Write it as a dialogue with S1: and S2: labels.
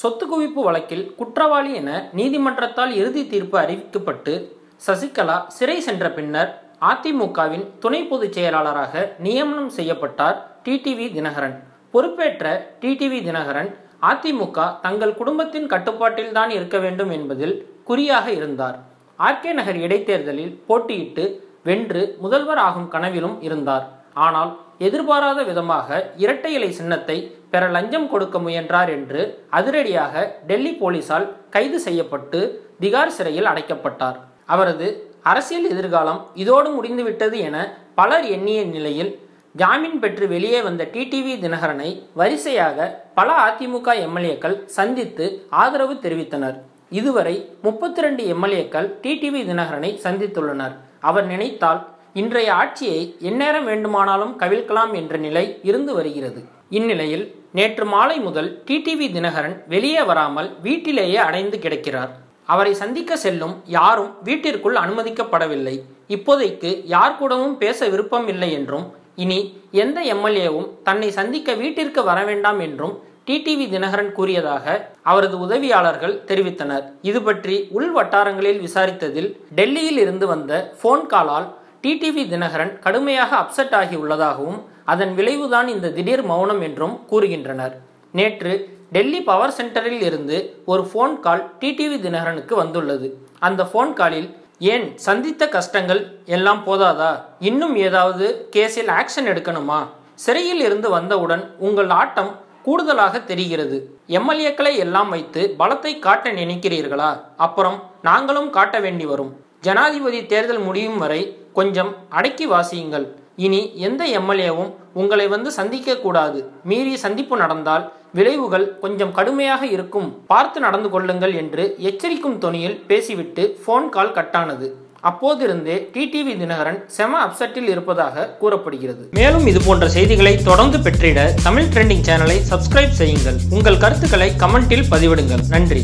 S1: சொத்து குவிப்பு வழக்கில் குற்றவாளி என நீதிமன்றத்தால் இறுதி தீர்ப்பு அறிவிக்கப்பட்டு சசிகலா சிறை சென்ற பின்னர் அதிமுகவின் துணை பொதுச் செயலாளராக நியமனம் செய்யப்பட்டார் டிடிவி தினகரன். பொறுப்பேற்ற டிடிவி தினகரன் அதிமுக தங்கள் குடும்பத்தின் கட்டுப்பாட்டில்தான் இருக்க வேண்டும் என்பதில் குறியாக இருந்தார். ஆர்கே நகர் இடைத்தேர்தலில் போட்டியிட்டு வென்று முதல்வர் ஆகும் கனவிலும் இருந்தார். ஆனால் எதிர்பாராத விதமாக இரட்டை இலை சின்னத்தை பெற லஞ்சம் கொடுக்க முயன்றார் என்று அதிரடியாக டெல்லி போலீசால் கைது செய்யப்பட்டு திகார் சிறையில் அடைக்கப்பட்டார். அவரது அரசியல் எதிர்காலம் இதோடு முடிந்துவிட்டது என பலர் எண்ணிய நிலையில் ஜாமீன் பெற்று வெளியே வந்த டிடிவி தினகரனை வரிசையாக பல அதிமுக எம்எல்ஏக்கள் சந்தித்து ஆதரவு தெரிவித்தனர். இதுவரை முப்பத்தி ரெண்டு எம்எல்ஏக்கள் டிடிவி தினகரனை சந்தித்துள்ளனர். அவர் நினைத்தால் இன்றைய ஆட்சியை எந்நேரம் வேண்டுமானாலும் கவிழ்க்கலாம் என்ற நிலை இருந்து வருகிறது. இந்நிலையில் நேற்று மாலை முதல் டிடிவி தினகரன் வெளியே வராமல் வீட்டிலேயே அடைந்து கிடக்கிறார். அவரை சந்திக்க செல்லும் யாரும் வீட்டிற்குள் அனுமதிக்கப்படவில்லை. இப்போதைக்கு யார் கூடவும் பேச விருப்பம் இல்லை என்றும் இனி எந்த எம்எல்ஏவும் தன்னை சந்திக்க வீட்டிற்கு வர வேண்டாம் என்றும் டிடிவி தினகரன் கூறியதாக அவரது உதவியாளர்கள் தெரிவித்தனர். இது பற்றி உள் வட்டாரங்களில் விசாரித்ததில் டெல்லியில் இருந்து வந்த போன் காலால் டிடிவி தினகரன் கடுமையாக அப்செட் ஆகி உள்ளதாகவும் அதன் விளைவுதான் இந்த திடீர் மௌனம் என்றும் கூறுகின்றனர். நேற்று டெல்லி பவர் சென்டரில் இருந்து ஒரு ஃபோன் கால் டிடிவி தினகரனுக்கு வந்துள்ளது. அந்த ஃபோன் காலில் ஏன் சந்தித்த கஷ்டங்கள் எல்லாம் போதாதா? இன்னும் ஏதாவது கேஸில் ஆக்ஷன் எடுக்கணுமா? சிறையில் இருந்து வந்தவுடன் உங்கள் ஆட்டம் கூடுதலாக தெரிகிறது. எம்எல்ஏக்களை எல்லாம் வைத்து பலத்தை காட்ட நினைக்கிறீர்களா? அப்புறம் நாங்களும் காட்ட வேண்டி வரும். ஜனாதிபதி தேர்தல் முடியும் வரை கொஞ்சம் அடக்கி வாசியுங்கள். இனி எந்த எம்எல்ஏவும் உங்களை வந்து சந்திக்க கூடாது. மீறி சந்திப்பு நடந்தால் விளைவுகள் கொஞ்சம் கடுமையாக இருக்கும். பார்த்து நடந்து கொள்ளுங்கள் என்று எச்சரிக்கும் தொனியில் பேசிவிட்டு ஃபோன் கால் கட்டானது. அப்போதிருந்தே டிடிவி தினகரன் செம அப்செட்டில் இருப்பதாக கூறப்படுகிறது. மேலும் இது போன்ற செய்திகளை தொடர்ந்து பெற்றிட தமிழ் ட்ரெண்டிங் சேனலை சப்ஸ்கிரைப் செய்யுங்கள். உங்கள் கருத்துக்களை கமெண்டில் பதிவிடுங்கள். நன்றி.